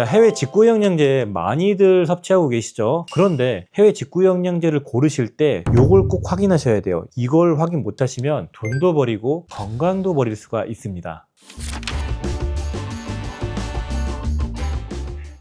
자, 해외 직구 영양제 많이들 섭취하고 계시죠? 그런데 해외 직구 영양제를 고르실 때 요걸 꼭 확인하셔야 돼요. 이걸 확인 못 하시면 돈도 버리고 건강도 버릴 수가 있습니다.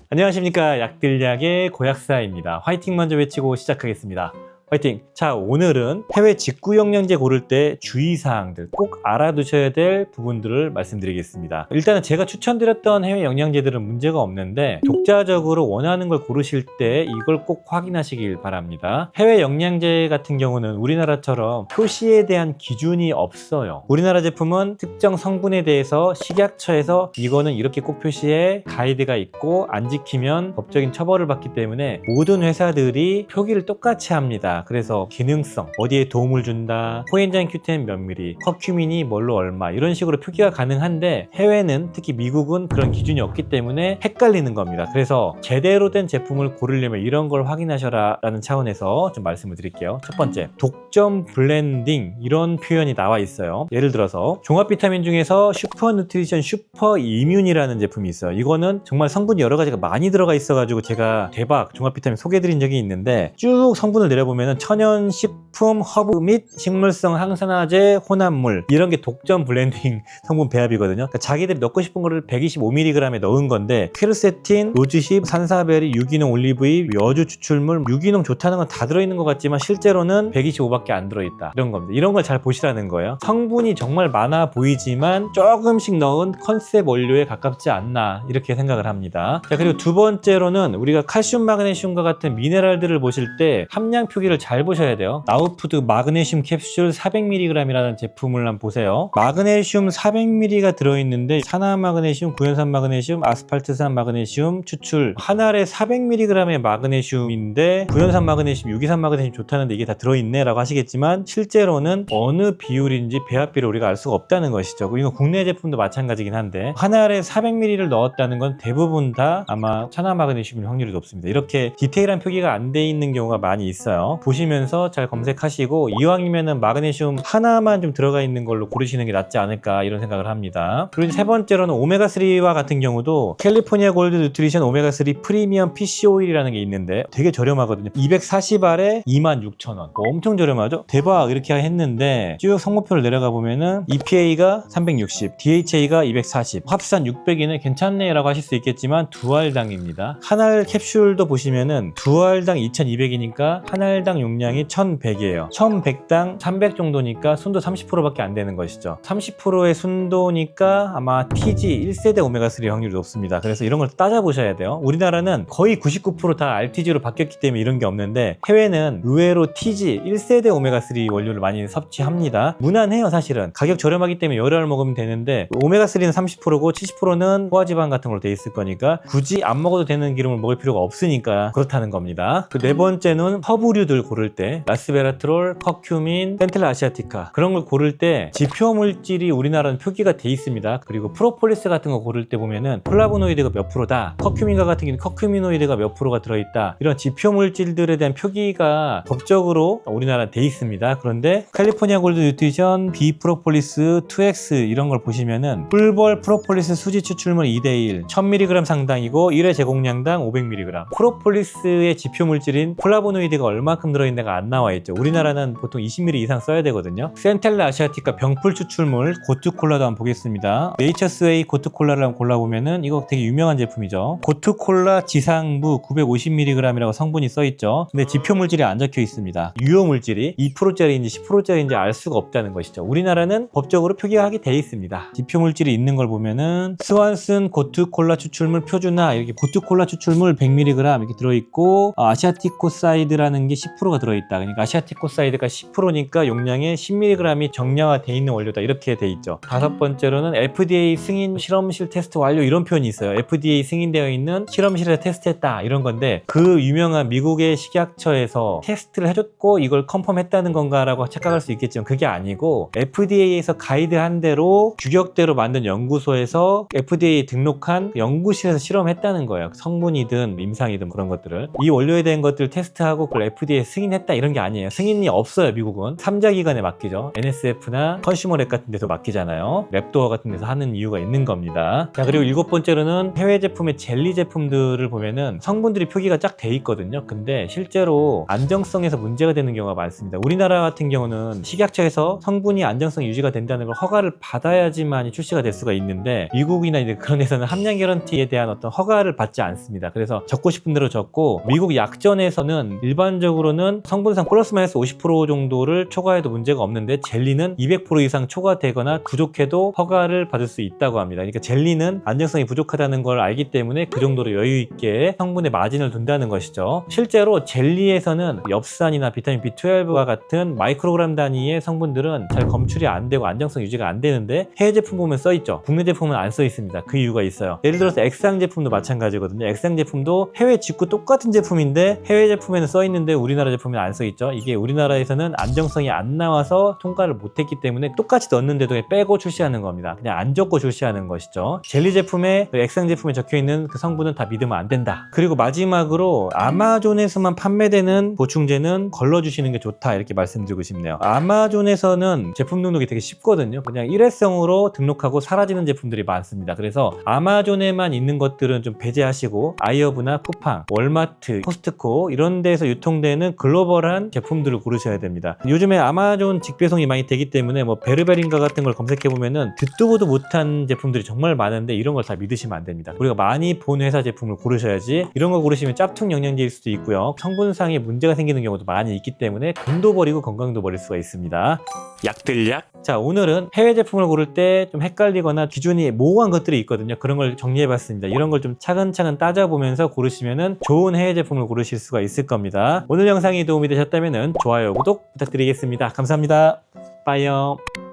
안녕하십니까. 약들약의 고약사입니다. 화이팅 먼저 외치고 시작하겠습니다. 화이팅! 자, 오늘은 해외 직구 영양제 고를 때 주의사항들 꼭 알아두셔야 될 부분들을 말씀드리겠습니다. 일단은 제가 추천드렸던 해외 영양제들은 문제가 없는데 독자적으로 원하는 걸 고르실 때 이걸 꼭 확인하시길 바랍니다. 해외 영양제 같은 경우는 우리나라처럼 표시에 대한 기준이 없어요. 우리나라 제품은 특정 성분에 대해서 식약처에서 이거는 이렇게 꼭 표시해 가이드가 있고 안 지키면 법적인 처벌을 받기 때문에 모든 회사들이 표기를 똑같이 합니다. 그래서 기능성, 어디에 도움을 준다, 코엔자임 Q10 몇 미리, 커큐민이 뭘로 얼마 이런 식으로 표기가 가능한데 해외는 특히 미국은 그런 기준이 없기 때문에 헷갈리는 겁니다. 그래서 제대로 된 제품을 고르려면 이런 걸 확인하셔라 라는 차원에서 좀 말씀을 드릴게요. 첫 번째, 독점 블렌딩 이런 표현이 나와 있어요. 예를 들어서 종합 비타민 중에서 슈퍼 누트리션 슈퍼 이뮨이라는 제품이 있어요. 이거는 정말 성분이 여러 가지가 많이 들어가 있어 가지고 제가 대박 종합 비타민 소개해 드린 적이 있는데 쭉 성분을 내려보면 천연 식품 허브 및 식물성 항산화제 혼합물 이런 게 독점 블렌딩 성분 배합이거든요. 그러니까 자기들이 넣고 싶은 거를 125mg에 넣은 건데 퀘르세틴, 로즈힙, 산사베리, 유기농 올리브유, 여주 추출물, 유기농 좋다는 건 다 들어있는 것 같지만 실제로는 125밖에 안 들어있다 이런 겁니다. 이런 걸 잘 보시라는 거예요. 성분이 정말 많아 보이지만 조금씩 넣은 컨셉 원료에 가깝지 않나 이렇게 생각을 합니다. 자 그리고 두 번째로는 우리가 칼슘, 마그네슘과 같은 미네랄들을 보실 때 함량 표기를 잘 보셔야 돼요. 나우푸드 마그네슘 캡슐 400mg이라는 제품을 한번 보세요. 마그네슘 400mg가 들어있는데 산화 마그네슘, 구연산 마그네슘, 아스팔트산 마그네슘 추출 한 알에 400mg의 마그네슘인데 구연산 마그네슘, 유기산 마그네슘 좋다는데 이게 다 들어있네 라고 하시겠지만 실제로는 어느 비율인지 배합비를 우리가 알 수가 없다는 것이죠. 이거 국내 제품도 마찬가지긴 한데 한 알에 400mg를 넣었다는 건 대부분 다 아마 산화 마그네슘일 확률이 높습니다. 이렇게 디테일한 표기가 안 돼 있는 경우가 많이 있어요. 보시면서 잘 검색하시고 이왕이면은 마그네슘 하나만 좀 들어가 있는 걸로 고르시는 게 낫지 않을까 이런 생각을 합니다. 그리고 세 번째로는 오메가3와 같은 경우도 캘리포니아 골드 누트리션 오메가3 프리미엄 PC 오일이라는 게 있는데 되게 저렴하거든요. 240알에 26,000원. 엄청 저렴하죠? 대박 이렇게 했는데 쭉 성분표를 내려가 보면은 EPA가 360, DHA가 240, 합산 600이네 괜찮네라고 하실 수 있겠지만 두 알당입니다. 한 알 캡슐도 보시면은 두 알당 2,200이니까 한 알당 용량이 1,100이에요. 1,100당 300 정도니까 순도 30%밖에 안 되는 것이죠. 30%의 순도니까 아마 TG 1세대 오메가3 확률이 높습니다. 그래서 이런 걸 따져보셔야 돼요. 우리나라는 거의 99%다 RTG로 바뀌었기 때문에 이런 게 없는데 해외는 의외로 TG 1세대 오메가3 원료를 많이 섭취합니다. 무난해요 사실은. 가격 저렴하기 때문에 알 먹으면 되는데 오메가3는 30%고 70%는 포화지방 같은 걸로 돼 있을 거니까 굳이 안 먹어도 되는 기름을 먹을 필요가 없으니까 그렇다는 겁니다. 그 네 번째는 허브류들 고를 때 라스베라트롤, 커큐민, 펜텔라 아시아티카 그런 걸 고를 때 지표 물질이 우리나라는 표기가 돼 있습니다. 그리고 프로폴리스 같은 거 고를 때 보면은 플라보노이드가 몇 프로다, 커큐민과 같은 경우는 커큐미노이드가 몇 프로가 들어있다 이런 지표 물질들에 대한 표기가 법적으로 우리나라 돼 있습니다. 그런데 캘리포니아 골드 뉴트리션 B 프로폴리스 2X 이런 걸 보시면은 꿀벌 프로폴리스 수지 추출물 2대1 1000mg 상당이고 1회 제공량당 500mg 프로폴리스의 지표 물질인 플라보노이드가 얼마큼 들어있는가 안 나와 있죠. 우리나라는 보통 20ml 이상 써야 되거든요. 센텔라 아시아티카 병풀 추출물 고트콜라도 한번 보겠습니다. 네이처스웨이 고트콜라를 한번 골라보면은 이거 되게 유명한 제품이죠. 고트콜라 지상부 950mg이라고 성분이 써있죠. 근데 지표 물질이 안 적혀 있습니다. 유효 물질이 2%짜리인지 10%짜리인지 알 수가 없다는 것이죠. 우리나라는 법적으로 표기하게 돼 있습니다. 지표 물질이 있는 걸 보면은 스완슨 고트콜라 추출물 표준화 이렇게 고트콜라 추출물 100mg 이렇게 들어있고 아, 아시아티코사이드라는 게 10%가 들어있다. 그러니까 아시아티코사이드가 10%니까 용량에 10mg이 정량화돼 있는 원료다 이렇게 돼 있죠. 다섯 번째로는 FDA 승인 실험실 테스트 완료 이런 표현이 있어요. FDA 승인되어 있는 실험실에서 테스트했다 이런 건데 그 유명한 미국의 식약처에서 테스트를 해줬고 이걸 컨펌했다는 건가라고 착각할 수 있겠지만 그게 아니고 FDA에서 가이드한 대로 규격대로 만든 연구소에서 FDA 등록한 연구실에서 실험했다는 거예요. 성분이든 임상이든 그런 것들을 이 원료에 대한 것들 테스트하고 그걸 FDA 승인했다 이런 게 아니에요. 승인이 없어요, 미국은. 3자 기관에 맡기죠. NSF나 컨슈머랩 같은 데서 맡기잖아요. 랩도어 같은 데서 하는 이유가 있는 겁니다. 자, 그리고 일곱 번째로는 해외 제품의 젤리 제품들을 보면은 성분들이 표기가 쫙 돼 있거든요. 근데 실제로 안정성에서 문제가 되는 경우가 많습니다. 우리나라 같은 경우는 식약처에서 성분이 안정성 유지가 된다는 걸 허가를 받아야지만 출시가 될 수가 있는데 미국이나 이제 그런 데서는 함량 개런티에 대한 어떤 허가를 받지 않습니다. 그래서 적고 싶은 대로 적고 미국 약전에서는 일반적으로는 성분상 플러스 마이너스 50% 정도를 초과해도 문제가 없는데 젤리는 200% 이상 초과되거나 부족해도 허가를 받을 수 있다고 합니다. 그러니까 젤리는 안정성이 부족하다는 걸 알기 때문에 그 정도로 여유 있게 성분의 마진을 둔다는 것이죠. 실제로 젤리에서는 엽산이나 비타민 B12와 같은 마이크로그램 단위의 성분들은 잘 검출이 안 되고 안정성 유지가 안 되는데 해외 제품 보면 써 있죠. 국내 제품은 안 써 있습니다. 그 이유가 있어요. 예를 들어서 액상 제품도 마찬가지거든요. 액상 제품도 해외 직구 똑같은 제품인데 해외 제품에는 써 있는데 우리나라 제품에는 안써 있죠. 이게 우리나라에서는 안정성이 안 나와서 통과를 못했기 때문에 똑같이 넣었는데도 빼고 출시하는 겁니다. 그냥 안 적고 출시하는 것이죠. 젤리 제품에 그 액상 제품에 적혀 있는 그 성분은 다 믿으면 안 된다. 그리고 마지막으로 아마존에서만 판매되는 보충제는 걸러주시는 게 좋다 이렇게 말씀드리고 싶네요. 아마존에서는 제품 등록이 되게 쉽거든요. 그냥 일회성으로 등록하고 사라지는 제품들이 많습니다. 그래서 아마존에만 있는 것들은 좀 배제하시고 아이허브나 쿠팡, 월마트, 코스트코 이런 데서 유통되는 글로벌한 제품들을 고르셔야 됩니다. 요즘에 아마존 직배송이 많이 되기 때문에 뭐 베르베린가 같은 걸 검색해 보면은 듣도 보도 못한 제품들이 정말 많은데 이런 걸 다 믿으시면 안 됩니다. 우리가 많이 본 회사 제품을 고르셔야지 이런 거 고르시면 짭퉁 영양제일 수도 있고요. 성분상에 문제가 생기는 경우도 많이 있기 때문에 돈도 버리고 건강도 버릴 수가 있습니다. 약들약. 자, 오늘은 해외 제품을 고를 때 좀 헷갈리거나 기준이 모호한 것들이 있거든요. 그런 걸 정리해 봤습니다. 이런 걸 좀 차근차근 따져보면서 고르시면은 좋은 해외 제품을 고르실 수가 있을 겁니다. 오늘 영상이 도움이 되셨다면 좋아요, 구독 부탁드리겠습니다. 감사합니다. 빠이요.